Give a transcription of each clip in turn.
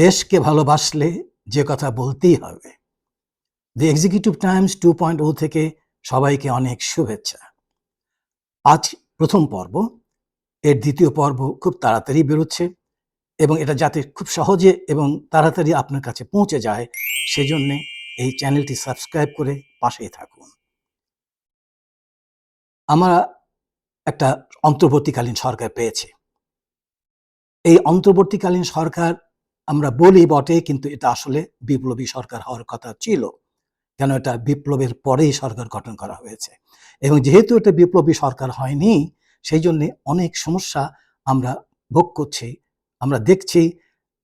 দেশকে ভালোবাসলে যে কথা বলতেই হবে। The Executive Times two point o থেকে সবাইকে অনেক শুভেচ্ছা। আজ প্রথম পর্ব, এর দ্বিতীয় পর্ব খুব তাড়াতাড়ি বেরোচ্ছে এবং এটা যাতে খুব সহজে এবং তাড়াতাড়ি আপনার কাছে পৌঁছে যায়, সেজন্য এই চ্যানেলটি সাবস্ক্রাইব করে পাশেই থাকুন। আমরা একটা অন্তর্বর্তীকালীন সরকার পেয়েছি। এই অন্তর্বর্তীকালীন সরকার আমরা বলি বটে, কিন্তু এটা আসলে বিপ্লবী সরকার হওয়ার কথা ছিল। কেন এটা বিপ্লবের পরেই সরকার গঠন করা হয়েছে? এবং যেহেতু এটা বিপ্লবী সরকার হয়নি, সেই জন্য অনেক সমস্যা আমরা ভোগ করছি। আমরা দেখছি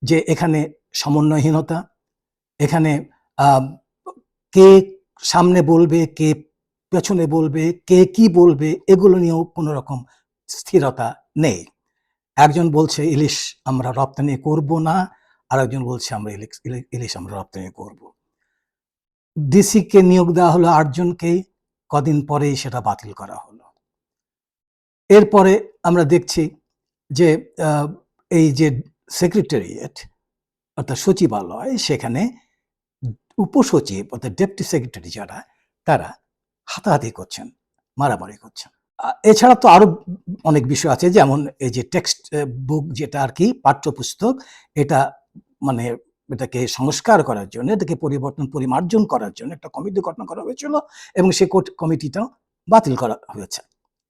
যে এখানে সমন্বয়হীনতা, এখানে কে সামনে বলবে, কে পেছনে বলবে, কে কি বলবে, এগুলো নিয়েও কোনো রকম স্থিরতা নেই। একজন বলছে, ইলিশ আমরা রপ্তানি করব না আর একজন বলছে, আমরা ইলিশ ইলি- ইলিশ আমরা রপ্তানি করব। ডিসিকে নিয়োগ দেওয়া হলো আটজনকেই, কদিন পরেই সেটা বাতিল করা হলো। এরপরে আমরা দেখছি যে এই যে সেক্রেটারিয়েট, অর্থাৎ সচিবালয়, সেখানে উপসচিব, অর্থাৎ ডেপুটি সেক্রেটারি যারা, তারা হাতাহাতি করছেন, মারামারি করছেন। এছাড়া তো আরও অনেক বিষয় আছে, যেমন এই যে টেক্সট বুক যেটা আর কি, পাঠ্যপুস্তক, এটা মানে এটাকে সংস্কার করার জন্য, এটাকে পরিবর্তন, পরিমার্জন করার জন্য একটা কমিটি গঠন করা হয়েছিল এবং সেই কমিটিটাও বাতিল করা হয়েছে।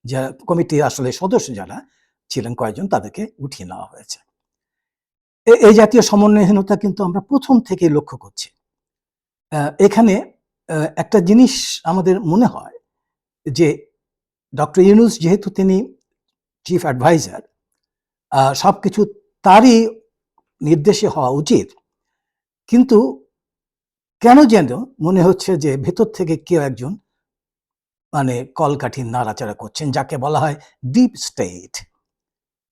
যা কমিটির আসলে সদস্য যারা ছিলেন কয়েকজন তাদেরকে উঠিয়ে নেওয়া হয়েছে। এই জাতীয় সমন্বয়হীনতা কিন্তু আমরা প্রথম থেকে লক্ষ্য করছি। এখানে একটা জিনিস আমাদের মনে হয় যে ডক্টর ইউনুস যেহেতু তিনি চিফ অ্যাডভাইজার সব কিছু তারই নির্দেশে হওয়া উচিত। কিন্তু কেন যেন মনে হচ্ছে যে ভেতর থেকে কেউ একজন মানে কলকাঠি নাড়াচাড়া করছেন, যাকে বলা হয় ডিপ স্টেট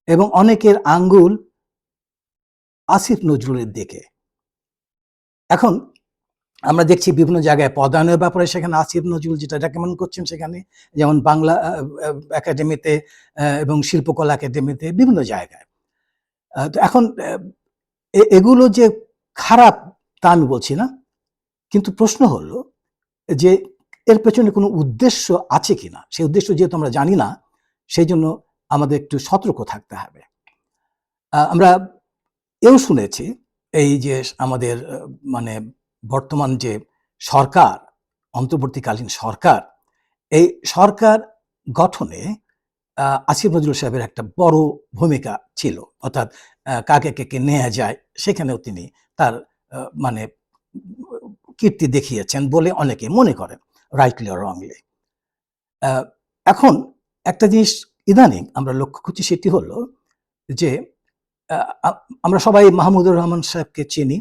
এবং অনেকের আঙ্গুল আসিফ নজরুলের দিকে। এখন আমরা দেখছি বিভিন্ন জায়গায় পদায়নের ব্যাপারে সেখানে আসিফ নজরুল যেটা রেকমেন্ড করছেন সেখানে, যেমন বাংলা একাডেমিতে এবং শিল্পকলা একাডেমিতে বিভিন্ন জায়গায়। তো এখন এগুলো যে খারাপ তা আমি বলছি না। কিন্তু প্রশ্ন হলো যে এর পেছনে কোনো উদ্দেশ্য আছে কিনা? সেই উদ্দেশ্য যেহেতু আমরা জানি না, সেই জন্য আমাদের একটু সতর্ক থাকতে হবে। আমরা এও শুনেছি এই যে আমাদের মানে বর্তমান যে সরকার, অন্তর্বর্তীকালীন সরকার, এই সরকার গঠনে আসিফ নজরুল সাহেবের একটা বড় ভূমিকা ছিল। অর্থাৎ কাকে কে নেওয়া যায় সেখানেও তিনি তার মানে কীর্তি দেখিয়েছেন বলে অনেকে মনে করেন রাইটলি আর রংলি এখন একটা জিনিস ইদানিং আমরা লক্ষ্য করছি সেটি হলো যে আমরা সবাই মাহমুদুর রহমান সাহেবকে চিনি।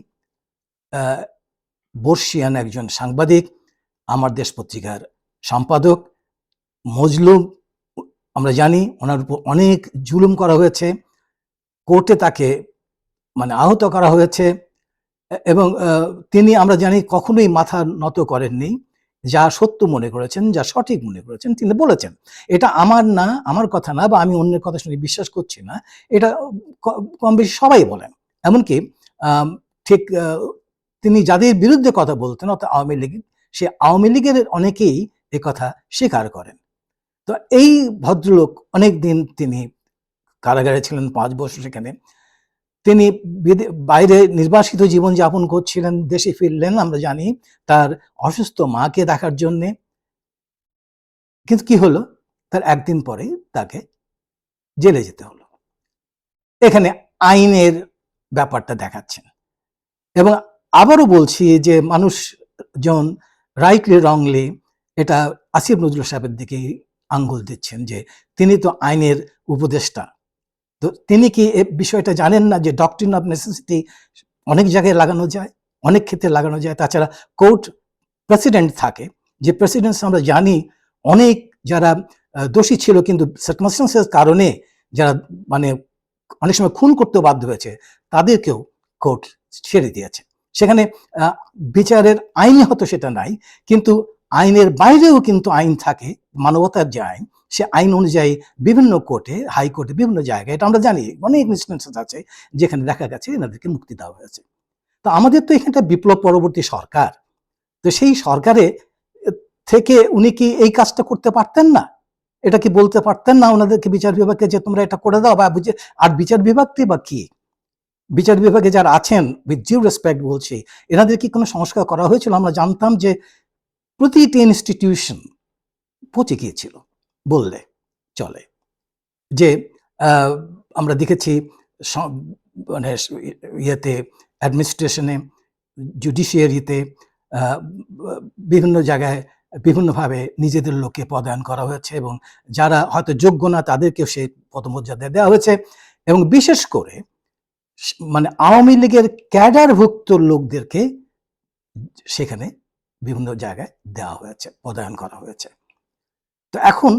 বর্ষিয়ান একজন সাংবাদিক, আমার দেশ পত্রিকার সম্পাদক, মজলুম আমরা জানি ওনার উপর অনেক জুলুম করা হয়েছে, কোর্টে তাকে মানে আহত করা হয়েছে, এবং তিনি আমরা জানি কখনোই মাথা নত করেননি, যা সত্য মনে করেছেন, যা সঠিক মনে করেছেন, তিনি বলেছেন। এটা আমার না, আমার কথা না, বা আমি অন্যের কথা শুনে বিশ্বাস করছি না, এটা কম বেশি সবাই বলেন। এমনকি ঠিক তিনি যাদের বিরুদ্ধে কথা বলতেন, অর্থাৎ আওয়ামী লীগ, সে আওয়ামী লীগের অনেকেই কথা স্বীকার করেন। তো এই ভদ্রলোক অনেক দিন তিনি কারাগারে ছিলেন, পাঁচ বছর সেখানে। তিনি বাইরে নির্বাসিত জীবন যাপন করছিলেন, দেশে ফিরলেন, আমরা জানি তার অসুস্থ মাকে দেখার জন্যে। কিন্তু কি হলো? তার একদিন পরেই তাকে জেলে যেতে হলো। এখানে আইনের ব্যাপারটা দেখাচ্ছেন। এবং আবারও বলছি যে মানুষজন রাইটলি রংলি, এটা আসিফ নজরুল সাহেবের দিকে আঙ্গুল দিচ্ছেন যে তিনি তো আইনের উপদেষ্টা। তো তিনি কি এ বিষয়টা জানেন না যে ডক্টরিন অফ নেসেসিটি অনেক জায়গায় লাগানো যায়, অনেক ক্ষেত্রে লাগানো যায়? তাছাড়া কোর্ট প্রেসিডেন্ট থাকে, যে প্রেসিডেন্টস আমরা জানি অনেক যারা দোষী ছিল কিন্তু সার্কমস্টেন্সের কারণে যারা মানে অনেক সময় খুন করতে বাধ্য হয়েছে, তাদেরকেও কোর্ট ছেড়ে দিয়েছে। সেখানে বিচারের আইনে হয়তো সেটা নাই, কিন্তু আইনের বাইরেও কিন্তু আইন থাকে মানবতার যে আইন সে আইন অনুযায়ী বিভিন্ন কোর্টে হাইকোর্টে বিভিন্ন জায়গায়, এটা আমরা জানি, অনেক ইনস্টেন্সেস আছে যেখানে দেখা গেছে এনাদেরকে মুক্তি দেওয়া হয়েছে। তো আমাদের তো এখানটা বিপ্লব পরবর্তী সরকার। তো সেই সরকারে থেকে উনি কি এই কাজটা করতে পারতেন না? এটা কি বলতে পারতেন না ওনাদেরকে বিচার বিভাগকে যে তোমরা এটা করে দাও বা বুঝে, আর বিচার বিভাগটি বা কি? বিচার বিভাগে যারা আছেন উইথ ডিউ রেসপেক্ট বলছি, এনাদের কি কোনো সংস্কার করা হয়েছিল? আমরা জানতাম যে প্রতিটি ইনস্টিটিউশন পচে গিয়েছিল। বললে চলে। যে আমরা দেখেছি মানে ইয়েতে অ্যাডমিনিস্ট্রেশনে জুডিশিয়ারিতে বিভিন্ন জায়গায় বিভিন্নভাবে নিজেদের লোককে পদায়ন করা হয়েছে এবং যারা হয়তো যোগ্য না তাদেরকেও সেই পদমর্যাদা দেওয়া হয়েছে এবং বিশেষ করে মানে আওয়ামী লীগের ক্যাডারভুক্ত লোকদেরকে সেখানে বিভিন্ন জায়গায় দেওয়া হয়েছে, পদায়ন করা হয়েছে। তো এখন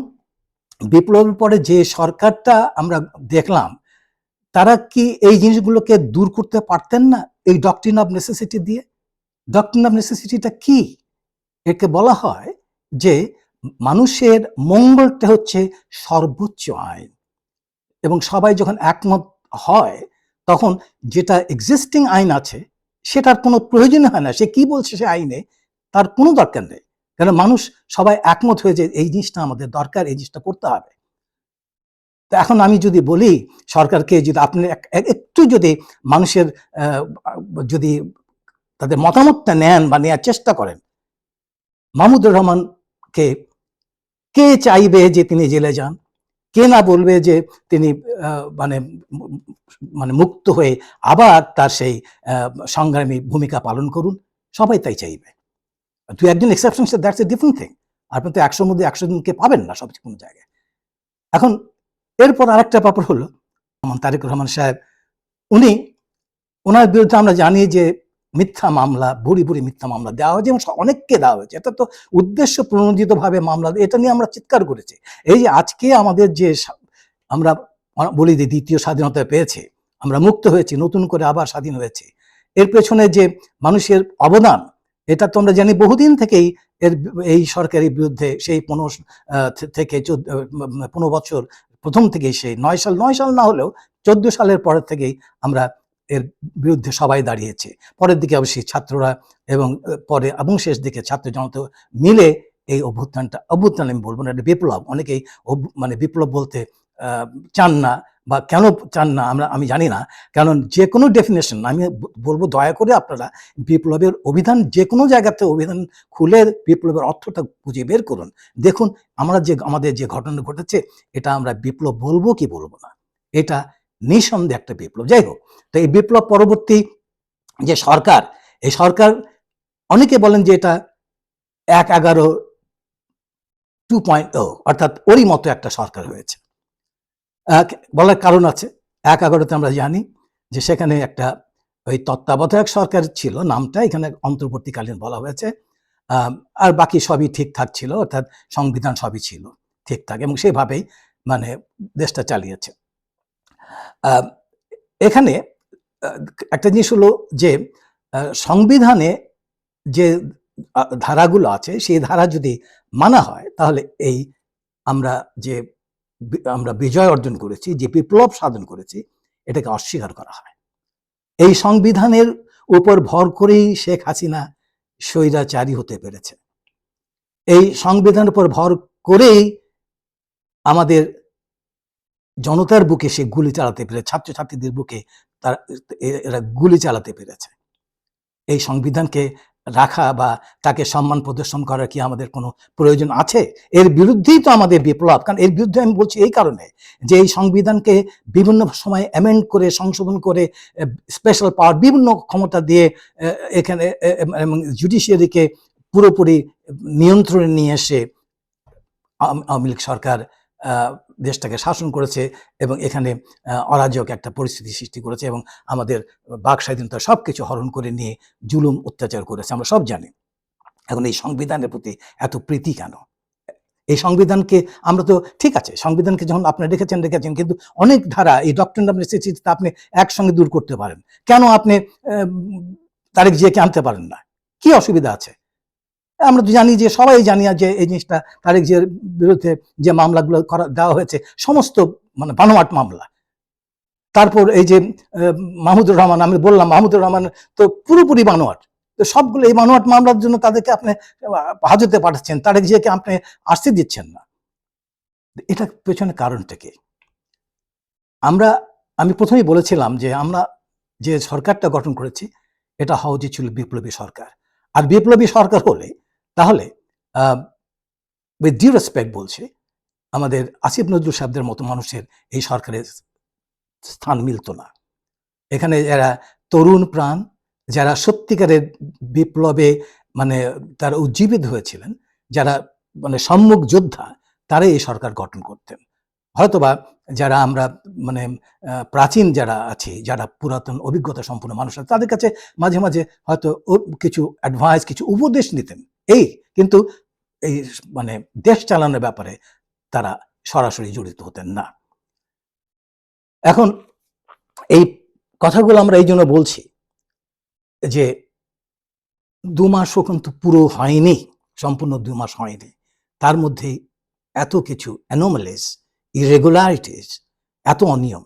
বিপ্লবের পরে যে সরকারটা আমরা দেখলাম, তারা কি এই জিনিসগুলোকে দূর করতে পারতেন না এই ডক্ট্রিন অফ নেসেসিটি দিয়ে? ডক্ট্রিন অফ নেসেসিটিটা কি? একে বলা হয় যে মানুষের মঙ্গলটা হচ্ছে সর্বোচ্চ আইন। এবং সবাই যখন একমত হয়, তখন যেটা এক্সিস্টিং আইন আছে, সেটার কোনো প্রয়োজন হয় না। সে কি বলছে সে আইনে, তার কোনো দরকার নেই। কারণ মানুষ সবাই একমত হয়ে যে এই জিনিসটা আমাদের দরকার, এই জিনিসটা করতে হবে। তো এখন আমি যদি বলি, সরকারকে যদি আপনি এক- এক- একটু যদি মানুষের যদি তাদের মতামতটা নেন বা নেওয়ার চেষ্টা করেন, মাহমুদুর রহমানকে কে চাইবে যে তিনি জেলে যান? কে না বলবে যে তিনি মানে মানে মুক্ত হয়ে আবার তার সেই সংগ্রামী ভূমিকা পালন করুন? সবাই তাই চাইবে। দু একজন exception that's a different thing আপনি তো একশোর মধ্যে একশো জনকে পাবেন না সব কোনো জায়গায়। এখন, এরপর আরেকটা ব্যাপার হলো রহমান তারেক রহমান সাহেব, উনি ওনার বিরুদ্ধে আমরা জানি যে মিথ্যা মামলা বুড়ি বুড়ি মিথ্যা মামলা দেওয়া হয়েছে এবং অনেককে দেওয়া হয়েছে। এটা তো উদ্দেশ্য প্রণোদিত ভাবে মামলা, এটা নিয়ে আমরা চিৎকার করেছি। এই যে আজকে আমাদের যে আমরা বলি যে দ্বিতীয় স্বাধীনতা পেয়েছে, আমরা মুক্ত হয়েছি, নতুন করে আবার স্বাধীন হয়েছে। এর পেছনে যে মানুষের অবদান এটা তো আমরা জানি বহুদিন থেকেই এর এই সরকারের বিরুদ্ধে সেই পনেরো থেকে পনেরো বছর প্রথম থেকেই সেই নয় সাল নয় সাল না হলেও চোদ্দ সালের পরের থেকেই আমরা এর বিরুদ্ধে সবাই দাঁড়িয়েছে। পরের দিকে অবশ্যই ছাত্ররা এবং পরে এবং শেষ দিকে ছাত্র জনতা মিলে এই অভ্যুত্থানটা, অভ্যুত্থান আমি বলব না, এটা বিপ্লব। অনেকেই মানে বিপ্লব বলতে চান না বা কেন চান না আমরা, আমি জানি না। কারণ যে কোনো ডেফিনেশন আমি বলব দয়া করে আপনারা বিপ্লবের অভিধান যে কোনো জায়গাতে অভিধান খুলে বিপ্লবের অর্থটা খুঁজে বের করুন। দেখুন, আমরা যে, আমাদের যে ঘটনা ঘটেছে, এটা আমরা বিপ্লব বলব কি বলব না। এটা নিঃসন্দেহে একটা বিপ্লব। যাই হোক, তো এই বিপ্লব পরবর্তী যে সরকার, এই সরকার অনেকে বলেন যে এটা এক এগারো টু পয়েন্ট ও, অর্থাৎ ওরই মতো একটা সরকার হয়েছে। বলার কারণ আছে। এক এগারোতে আমরা জানি যে সেখানে একটা ওই তত্ত্বাবধায়ক সরকার ছিল, নামটা এখানে অন্তর্বর্তীকালীন বলা হয়েছে। আর বাকি সবই ঠিকঠাক ছিল, অর্থাৎ সংবিধান সবই ছিল ঠিকঠাক এবং সেভাবেই মানে দেশটা চালিয়েছে। এখানে একটা জিনিস হলো যে সংবিধানে যে ধারাগুলো আছে, সেই ধারা যদি মানা হয়, তাহলে এই আমরা যে আমরা বিজয় অর্জন করেছি, যে বিপ্লব সাধন করেছি, এটাকে অস্বীকার করা হয়। এই সংবিধানের উপর ভর করেই শেখ হাসিনা স্বৈরাচারী হতে পেরেছে। এই সংবিধানের উপর ভর করেই আমাদের জনতার বুকে সে গুলি চালাতে পেরে ছাত্রছাত্রীদের বুকে তার এরা গুলি চালাতে পেরেছে। এই সংবিধানকে রাখা বা তাকে সম্মান প্রদর্শন করার কি আমাদের কোনো প্রয়োজন আছে? এর বিরুদ্ধেই তো আমাদের বিপ্লব। কারণ এর বিরুদ্ধে আমি বলছি এই কারণে যে এই সংবিধানকে বিভিন্ন সময় অ্যামেন্ড করে, সংশোধন করে স্পেশাল পাওয়ার বিভিন্ন ক্ষমতা দিয়ে এখানে এবং জুডিশিয়ারিকে পুরোপুরি নিয়ন্ত্রণে নিয়ে এসে আওয়ামী লীগ সরকার দেশটাকে শাসন করেছে এবং এখানে অরাজক একটা পরিস্থিতি সৃষ্টি করেছে এবং আমাদের বাক স্বাধীনতা সব কিছু হরণ করে নিয়ে জুলুম, অত্যাচার করেছে। আমরা সব জানি। এখন এই সংবিধানের প্রতি এত প্রীতি কেন? এই সংবিধানকে আমরা তো, ঠিক আছে, সংবিধানকে যখন আপনারা রেখেছেন রেখেছেন, কিন্তু অনেক ধারা এই ডক্টর অফ নেসেসিটিতে আপনি একসঙ্গে দূর করতে পারেন। কেন আপনি তারেক জিয়াকে আনতে পারেন না? কি অসুবিধা আছে? আমরা তো জানি যে, সবাই জানি যে এই জিনিসটা, তারেক জিয়ার বিরুদ্ধে যে মামলাগুলো করা, দেওয়া হয়েছে, সমস্ত মানে বানোয়াট মামলা। তারপর এই যে মাহমুদুর রহমান, আমি বললাম, মাহমুদুর রহমান তো পুরোপুরি বানোয়াট। তো সবগুলো এই বানোয়াট মামলার জন্য তাদেরকে আপনি হাজতে পাঠাচ্ছেন, তারেক জিয়াকে আপনি আসতে দিচ্ছেন না। এটা পেছনে কারণটা কি আমরা, আমি প্রথমেই বলেছিলাম যে, আমরা যে সরকারটা গঠন করেছি, এটা হওয়া উচিত ছিল বিপ্লবী সরকার। আর বিপ্লবী সরকার হলে তাহলে উইথ ডিউ রেসপেক্ট বলছে, আমাদের আসিফ নজরুল সাহেবদের মতো মানুষের এই সরকারের স্থান মিলত না। এখানে যারা তরুণ প্রাণ, যারা সত্যিকারের বিপ্লবে মানে তারা উজ্জীবিত হয়েছিলেন, যারা মানে সম্মুখ যোদ্ধা, তারাই এই সরকার গঠন করতেন। হয়তোবা যারা আমরা মানে প্রাচীন যারা আছি, যারা পুরাতন অভিজ্ঞতা সম্পন্ন মানুষ তাদের কাছে মাঝে মাঝে হয়তো কিছু অ্যাডভাইস কিছু উপদেশ নিতেন। এই কিন্তু এই মানে দেশ চালানোর ব্যাপারে তারা সরাসরি জড়িত হতেন না। এখন এই কথাগুলো আমরা এই জন্য বলছি যে দু মাসও কিন্তু পুরো হয়নি সম্পূর্ণ দু মাস হয়নি। তার মধ্যে এত কিছু অ্যানোমালিস ইরেগুলারিটিস এত অনিয়ম।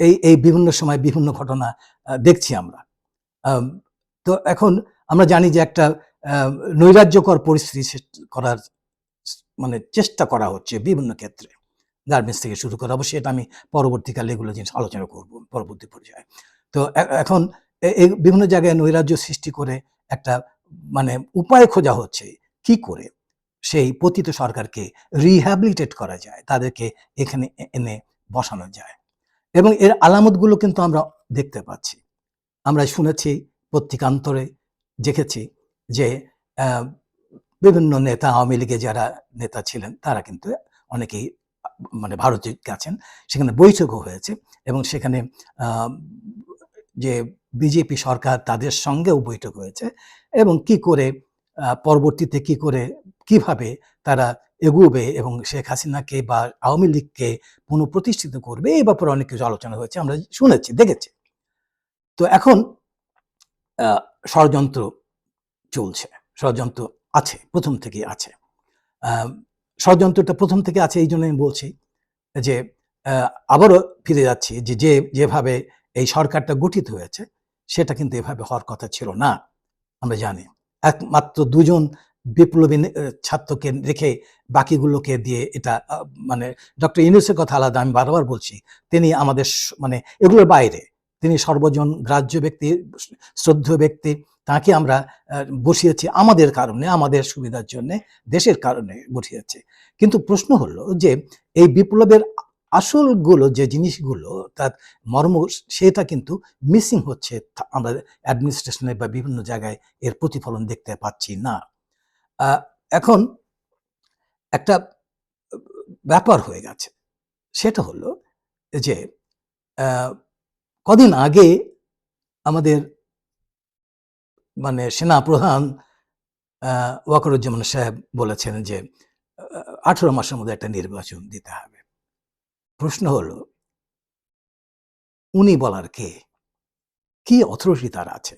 এই এই বিভিন্ন সময় বিভিন্ন ঘটনা দেখছি আমরা। আম, তো এখন আমরা জানি যে একটা নৈরাজ্যকর পরিস্থিতি করার মানে চেষ্টা করা হচ্ছে বিভিন্ন ক্ষেত্রে। গার্মেন্টস থেকে শুরু করা অবশ্যই এটা আমি পরবর্তীকালে এগুলো জিনিস আলোচনা করব পরবর্তী পর্যায়ে। তো এখন এই বিভিন্ন জায়গায় নৈরাজ্য সৃষ্টি করে একটা মানে উপায় খোঁজা হচ্ছে কি করে সেই পতিত সরকারকে রিহ্যাবিলিটেট করা যায়, তাদেরকে এখানে এনে বসানো যায়। এবং এর আলামতগুলো কিন্তু আমরা দেখতে পাচ্ছি। আমরা শুনেছি পত্রিকান্তরে দেখেছি যে বিভিন্ন নেতা, আওয়ামী লীগে যারা নেতা ছিলেন, তারা কিন্তু অনেকেই মানে ভারতে গেছেন। সেখানে বৈঠকও হয়েছে এবং সেখানে যে বিজেপি সরকার তাদের সঙ্গেও বৈঠক হয়েছে এবং কি করে পরবর্তীতে কি করে, কীভাবে তারা এগুবে এবং শেখ হাসিনাকে বা আওয়ামী লীগকে পুনঃপ্রতিষ্ঠিত করবে এই ব্যাপারে অনেক কিছু আলোচনা হয়েছে, আমরা শুনেছি, দেখেছি। তো এখন ষড়যন্ত্র চলছে, ষড়যন্ত্র আছে, প্রথম থেকেই আছে। ষড়যন্ত্রটা প্রথম থেকে আছে এই জন্য আমি বলছি যে আবারও ফিরে যাচ্ছি যে যে, যেভাবে এই সরকারটা গঠিত হয়েছে, সেটা কিন্তু এভাবে হওয়ার কথা ছিল না, আমরা জানি। একমাত্র দুজন বিপ্লবী ছাত্রকে রেখে বাকিগুলোকে দিয়ে এটা মানে ডক্টর ইউনুসের কথা আলাদা আমি বারবার বলছি, তিনি আমাদের মানে এগুলোর বাইরে, তিনি সর্বজন গ্রাহ্য ব্যক্তি শ্রদ্ধ ব্যক্তি তাকে আমরা বসিয়েছি আমাদের কারণে, আমাদের সুবিধার জন্য, দেশের কারণে বসিয়েছে। কিন্তু প্রশ্ন হলো যে, এই বিপ্লবের আসলগুলো, যে জিনিসগুলো, তার মর্ম, সেটা কিন্তু মিসিং হচ্ছে আমরা অ্যাডমিনিস্ট্রেশনে বা বিভিন্ন জায়গায় এর প্রতিফলন দেখতে পাচ্ছি না। এখন একটা ব্যাপার হয়ে গেছে। সেটা হলো যে কদিন আগে আমাদের মানে সেনা প্রধান আহ, ওয়াকরুজ্জামান সাহেব বলেছেন যে আঠারো মাসের মধ্যে একটা নির্বাচন দিতে হবে। প্রশ্ন হলো উনি বলার কে? কি অথরিটি তার আছে?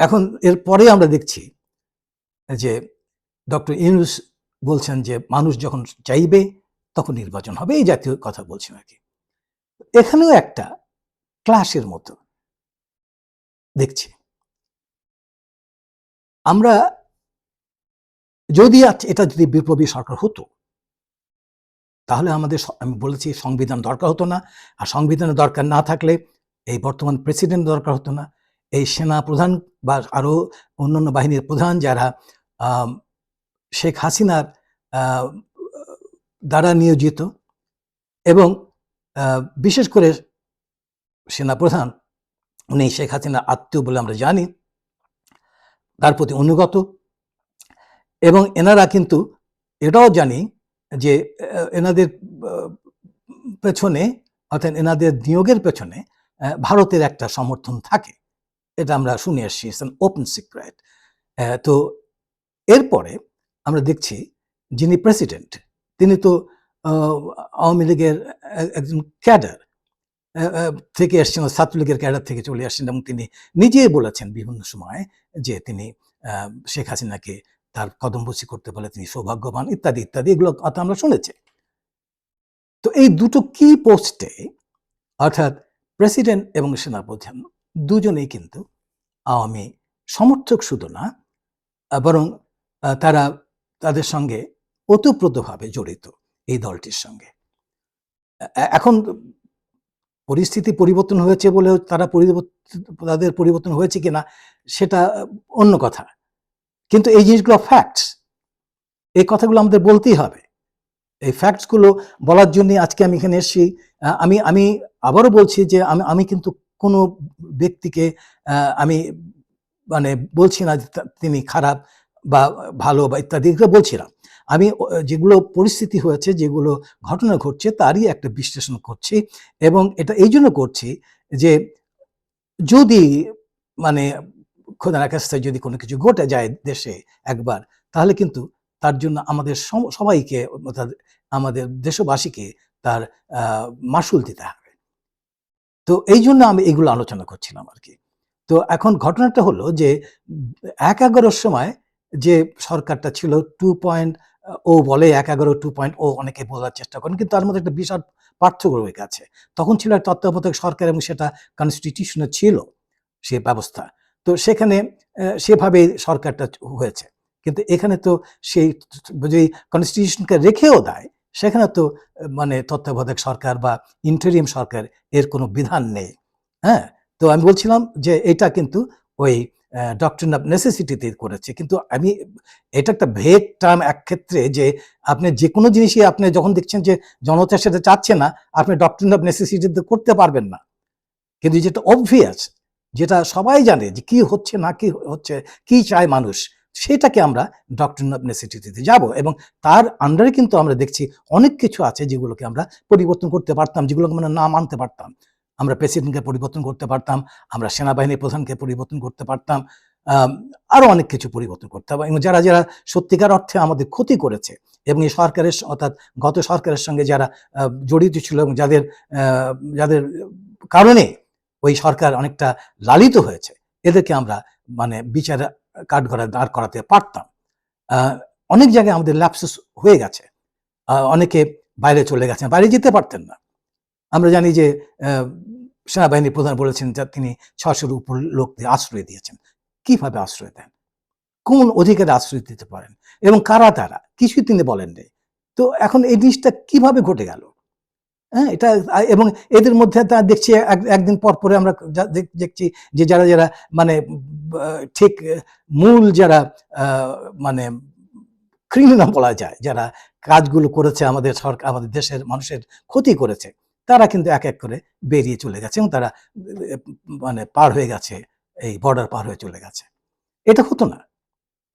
এখন এর পরে আমরা দেখছি যে ডক্টর ইউনুস বলছেন যে মানুষ যখন চাইবে তখন নির্বাচন হবে এই জাতীয় কথা বলছেন আর কি এখানেও একটা ক্লাসের মতো। দেখছি। আমরা যদি এটা যদি বিপ্লবী সরকার হতো, তাহলে আমাদের আমি বলেছি সংবিধান দরকার হতো না। আর সংবিধানের দরকার না থাকলে এই বর্তমান প্রেসিডেন্ট দরকার হতো না। এই সেনা প্রধান বা আরও অন্যান্য বাহিনীর প্রধান যারা শেখ হাসিনার দ্বারা নিয়োজিত এবং বিশেষ করে সেনা প্রধান উনি শেখ হাসিনার আত্মীয় বলে আমরা জানি, তার প্রতি অনুগত। এবং এনারা কিন্তু এটাও জানি যে এনাদের পেছনে অর্থাৎ এনাদের নিয়োগের পেছনে ভারতের একটা সমর্থন থাকে। এটা আমরা শুনে আসছি ওপেন সিক্রেট তো এরপরে আমরা দেখছি যিনি প্রেসিডেন্ট তিনি তো আওয়ামী লীগের একজন ক্যাডার। থেকে এসছেন ছাত্রলীগের ক্যাডার থেকে চলে আসছেন এবং তিনি নিজেই বলেছেন বিভিন্ন সময় যে তিনি শেখ হাসিনাকে তার কদমবসি করতে বলে তিনি সৌভাগ্যবান, ইত্যাদি ইত্যাদি, এগুলো কথা আমরা শুনেছি। তো এই দুটো কি পোস্টে অর্থাৎ প্রেসিডেন্ট এবং সেনাপ্রধান দুজনেই কিন্তু আওয়ামী সমর্থক শুধু না বরং তারা তাদের সঙ্গে ওতপ্রোতভাবে জড়িত এই দলটির সঙ্গে। এখন পরিস্থিতি পরিবর্তন হয়েছে বলে তারা তাদের পরিবর্তন হয়েছে কিনা সেটা অন্য কথা। কিন্তু এই জিনিসগুলো ফ্যাক্টস এই কথাগুলো আমাদের বলতেই হবে। এই ফ্যাক্টসগুলো বলার জন্য আজকে আমি এখানে এসেছি। আমি আমি আবারও বলছি যে আমি আমি কিন্তু কোনো ব্যক্তিকে আমি মানে বলছি না তিনি খারাপ বা ভালো বা ইত্যাদি এগুলো বলছি না। আমি যেগুলো পরিস্থিতি হয়েছে, যেগুলো ঘটনা ঘটছে, তারই একটা বিশ্লেষণ করছি এবং এটা, এই জন্য করছি যে যদি মানে খোদা আকাশে যদি কোনো কিছু ঘটে যায় দেশে একবার, তাহলে কিন্তু তার জন্য আমাদের সবাইকে, অর্থাৎ আমাদের দেশবাসীকে তার মাসুল দিতে হবে। তো এই জন্য আমি এগুলো আলোচনা করছিলাম আর কি। তো এখন ঘটনাটা হলো যে, এক এগারোর সময় যে সরকারটা ছিল টু পয়েন্ট ও বলে এক এগারো টু পয়েন্ট ও অনেকে বোঝার চেষ্টা করেন, কিন্তু তার মধ্যে একটা বিশাল পার্থক্য রয়ে গেছে তখন ছিল এক তত্ত্বাবধায়ক সরকার এবং সেটা কনস্টিটিউশনে ছিল সে ব্যবস্থা। তো সেখানে সেভাবে সরকারটা হয়েছে। কিন্তু এখানে তো সেই যদি কনস্টিটিউশনকে রেখেও দেয়, সেখানে তো মানে তত্ত্বাবধায়ক সরকার বা ইন্টারিয়াম সরকার এর কোনো বিধান নেই। হ্যাঁ? তো আমি বলছিলাম যে এটা কিন্তু ওই ডক্টরিন অফ নেসেসিটিতে করেছে। কিন্তু আমি, এটা একটা ভেগ টার্ম এক ক্ষেত্রে যে আপনি যে কোনো জিনিসই আপনি যখন দেখছেন যে জনতা সেটা চাচ্ছে না, আপনি ডক্টরিন অফ নেসেসিটিতে করতে পারবেন না। কিন্তু যেটা অবভিয়াস যেটা সবাই জানে যে কি হচ্ছে না কি হচ্ছে, কি চায় মানুষ, সেটাকে আমরা ডক্টরিন অফ নেসেসিটিতে যাব এবং তার আন্ডারে কিন্তু আমরা দেখছি অনেক কিছু আছে যেগুলোকে আমরা পরিবর্তন করতে পারতাম, যেগুলোকে আমরা না মানতে পারতাম। আমরা প্রেসিডেন্টকে পরিবর্তন করতে পারতাম আমরা সেনাবাহিনীর প্রধানকে পরিবর্তন করতে পারতাম আম, আরও অনেক কিছু পরিবর্তন করতে হবে। এবং যারা যারা সত্যিকার অর্থে আমাদের ক্ষতি করেছে এবং এই সরকারের অর্থাৎ গত সরকারের সঙ্গে যারা জড়িত ছিল এবং যাদের যাদের কারণে ওই সরকার অনেকটা লালিত হয়েছে এদেরকে আমরা মানে বিচার কাঠগড়া দাঁড় করাতে পারতাম। অনেক জায়গায় আমাদের ল্যাপসেস হয়ে গেছে। অনেকে বাইরে চলে গেছেন বাইরে যেতে পারতেন না। আমরা জানি যে সেনাবাহিনী প্রধান বলেছেন যে তিনি ছশোর উপর লোকদের আশ্রয় দিয়েছেন। কীভাবে আশ্রয় দেন? কোন অধিকারে আশ্রয় দিতে পারেন? এবং কারা তারা? কিছুই তিনি বলেন নেই। তো এখন এই জিনিসটা কীভাবে ঘটে গেল? হ্যাঁ এটা এবং এদের মধ্যে তা দেখছি এক- একদিন পর পরে আমরা দেখছি যে যারা যারা মানে ঠিক মূল যারা মানে ক্রিমিনাল বলা যায়, যারা কাজগুলো করেছে আমাদের সরকার, আমাদের দেশের মানুষের ক্ষতি করেছে তারা কিন্তু এক এক করে বেরিয়ে চলে গেছে এবং তারা মানে পার হয়ে গেছে, এই বর্ডার পার হয়ে চলে গেছে। এটা হতো না।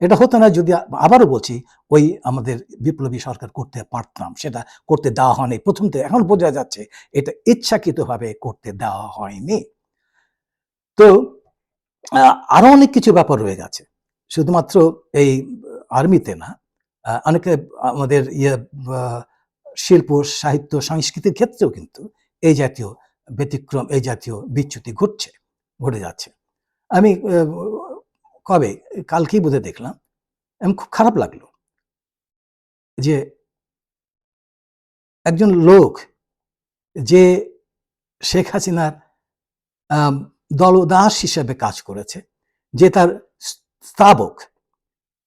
এটা হতো না যদি আবারও বলছি, ওই আমাদের বিপ্লবী সরকার করতে পারতাম, সেটা করতে দেওয়া হয়নি। প্রথম থেকে এখন বোঝা যাচ্ছে, এটা ইচ্ছাকৃতভাবে করতে দেওয়া হয়নি। তো আরও অনেক কিছু ব্যাপার রয়ে গেছে। শুধুমাত্র এই আর্মিতে না অনেকে আমাদের ইয়ে শিল্প, সাহিত্য, সংস্কৃতির ক্ষেত্রেও কিন্তু এই জাতীয় ব্যতিক্রম, এই জাতীয় বিচ্যুতি ঘটছে, ঘটে যাচ্ছে। আমি কবে, কালকেই বোধে দেখলাম আমি খুব খারাপ লাগল যে একজন লোক যে শেখ হাসিনার দলদাস হিসেবে কাজ করেছে, যে তার স্থাবক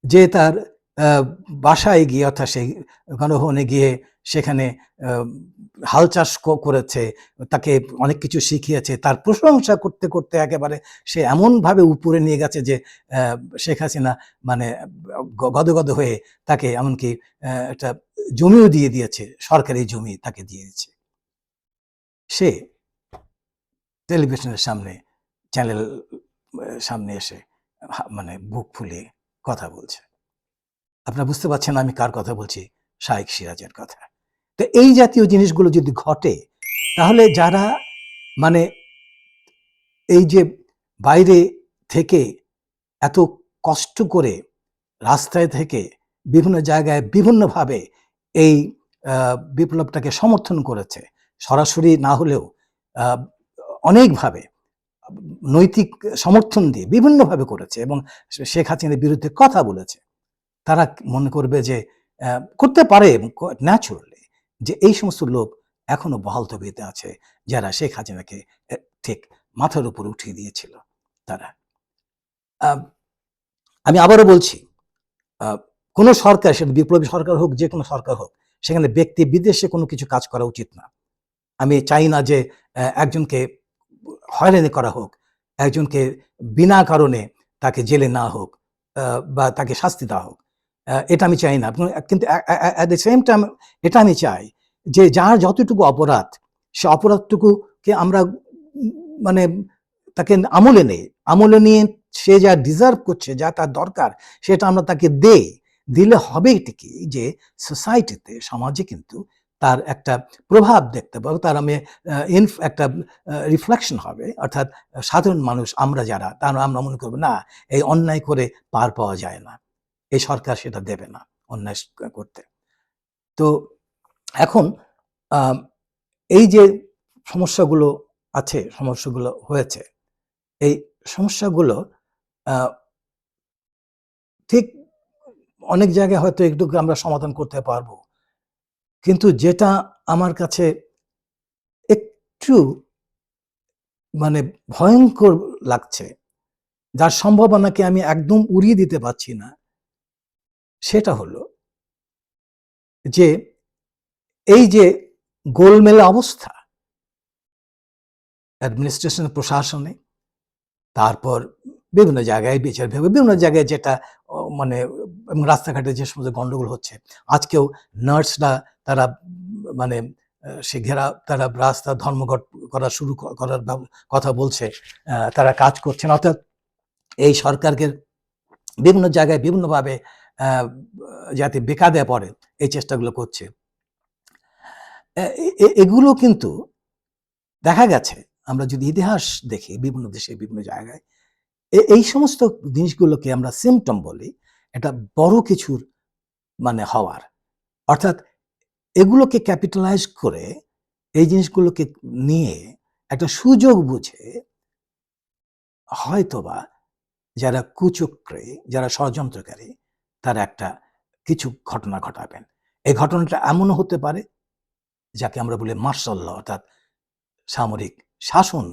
যে তার বাসায় গিয়ে অর্থাৎ সেই গণভবনে গিয়ে সেখানে হাল চাষ করেছে, তাকে অনেক কিছু শিখিয়েছে, তার প্রশংসা করতে করতে একেবারে সে এমনভাবে উপরে নিয়ে গেছে যে শেখ হাসিনা মানে গদগদ হয়ে তাকে এমনকি একটা জমিও দিয়ে দিয়েছে, সরকারি জমি তাকে দিয়ে দিয়েছে। সে টেলিভিশনের সামনে, চ্যানেল সামনে এসে মানে বুক ফুলিয়ে কথা বলছে। আপনারা বুঝতে পারছেন আমি কার কথা বলছি? শাহেক সিরাজের কথা। তো এই জাতীয় জিনিসগুলো যদি ঘটে, তাহলে যারা মানে এই যে বাইরে থেকে এত কষ্ট করে রাস্তায় থেকে বিভিন্ন জায়গায় বিভিন্নভাবে এই বিপ্লবটাকে সমর্থন করেছে, সরাসরি না হলেও অনেকভাবে নৈতিক সমর্থন দিয়ে বিভিন্নভাবে করেছে এবং শেখ হাসিনার বিরুদ্ধে কথা বলেছে। তারা মনে করবে যে করতে পারে ন্যাচুরালি যে এই সমস্ত লোক এখনও বহাল তবিতে আছে, যারা শেখ হাসিনাকে ঠিক মাথার উপর উঠিয়ে দিয়েছিল তারা। আমি আবারও বলছি কোনো সরকার, সেটা বিপ্লবী সরকার হোক, যে কোনো সরকার হোক, সেখানে ব্যক্তি বিদেশে কোনো কিছু কাজ করা উচিত না। আমি চাই না যে একজনকে হয়রানি করা হোক, একজনকে বিনা কারণে তাকে জেলে না হোক বা তাকে শাস্তি দেওয়া হোক। এটা আমি চাই না। কিন্তু অ্যাট দ্য সেম টাইম এটা আমি চাই যে যার যতটুকু অপরাধ, সে অপরাধটুকুকে আমরা মানে তাকে আমলে নেই। আমলে নিয়ে সে যা ডিজার্ভ করছে, যা তার দরকার, সেটা আমরা তাকে দেই। দিলে হবে কি? যে সোসাইটিতে সমাজে কিন্তু তার একটা প্রভাব দেখতে পাবো। তার আমি ইনফ- একটা রিফ্লেকশন হবে। অর্থাৎ সাধারণ মানুষ, আমরা যারা, তারা আমরা মনে করব, না, এই অন্যায় করে পার পাওয়া যায় না। এই সরকার সেটা দেবে না অন্যায় করতে। তো এখন এই যে সমস্যাগুলো আছে, সমস্যাগুলো হয়েছে, এই সমস্যাগুলো ঠিক অনেক জায়গায় হয়তো একটু আমরা সমাধান করতে পারব। কিন্তু যেটা আমার কাছে একটু মানে ভয়ঙ্কর লাগছে, যার সম্ভাবনাকে আমি একদম উড়িয়ে দিতে পারছি না সেটা হলো যে এই যে গোলমেলে অবস্থা অ্যাডমিনিস্ট্রেশন প্রশাসনে, তারপর বিভিন্ন জায়গায় বিচার বিভাগে, বিভিন্ন জায়গায় যেটা মানে রাস্তাঘাটে যে সমস্ত গন্ডগোল হচ্ছে, আজকেও নার্সরা তারা মানে সে ঘেরা তারা রাস্তা ধর্মঘট করা শুরু করার কথা বলছে তারা কাজ করছেন। অর্থাৎ এই সরকারকে বিভিন্ন জায়গায় বিভিন্নভাবে যাতে বেকাদে পড়ে, এই চেষ্টাগুলো করছে। এগুলো কিন্তু দেখা গেছে, আমরা যদি ইতিহাস দেখি, বিভিন্ন দেশে, বিভিন্ন জায়গায় এই সমস্ত জিনিসগুলোকে আমরা সিমটম বলি, এটা বড় কিছুর মানে হওয়ার। অর্থাৎ এগুলোকে ক্যাপিটালাইজ করে, এই জিনিসগুলোকে নিয়ে একটা সুযোগ বুঝে, হয়তোবা যারা কুচক্রে, যারা ষড়যন্ত্রকারী তারা একটা কিছু ঘটনা ঘটাবেন। এই ঘটনাটা এমনও হতে পারে যাকে আমরা বলি মার্শাল ল, অর্থাৎ সামরিক শাসন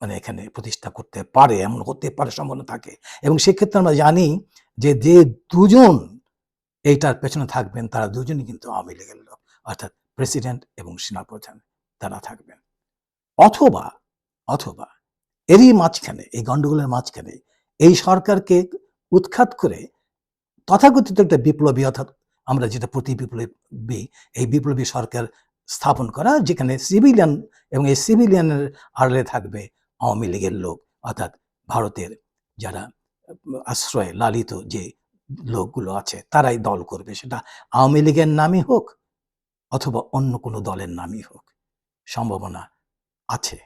মানে এখানে প্রতিষ্ঠা করতে পারে, এমন হতে পারে, সম্ভাবনা থাকে। এবং সেক্ষেত্রে আমরা জানি যে যে দুজন এইটার পেছনে থাকবেন, তারা দুজনই কিন্তু আওয়ামী লীগের লোক, অর্থাৎ প্রেসিডেন্ট এবং সেনাপ্রধান তারা থাকবেন। অথবা অথবা এরই মাঝখানে, এই গন্ডগোলের মাঝখানে এই সরকারকে উৎখাত করে তথাকথিত একটা বিপ্লবী অর্থাৎ আমরা যেটা প্রতি বিপ্লবী, এই বিপ্লবী সরকার স্থাপন করা, যেখানে সিভিলিয়ান এবং এই সিভিলিয়ানের আড়ালে থাকবে আওয়ামী লীগের লোক, অর্থাৎ ভারতের যারা আশ্রয়ে লালিত যে লোকগুলো আছে, তারাই দল করবে। সেটা আওয়ামী লীগের নামই হোক অথবা অন্য কোনো দলের নামই হোক, সম্ভাবনা আছে।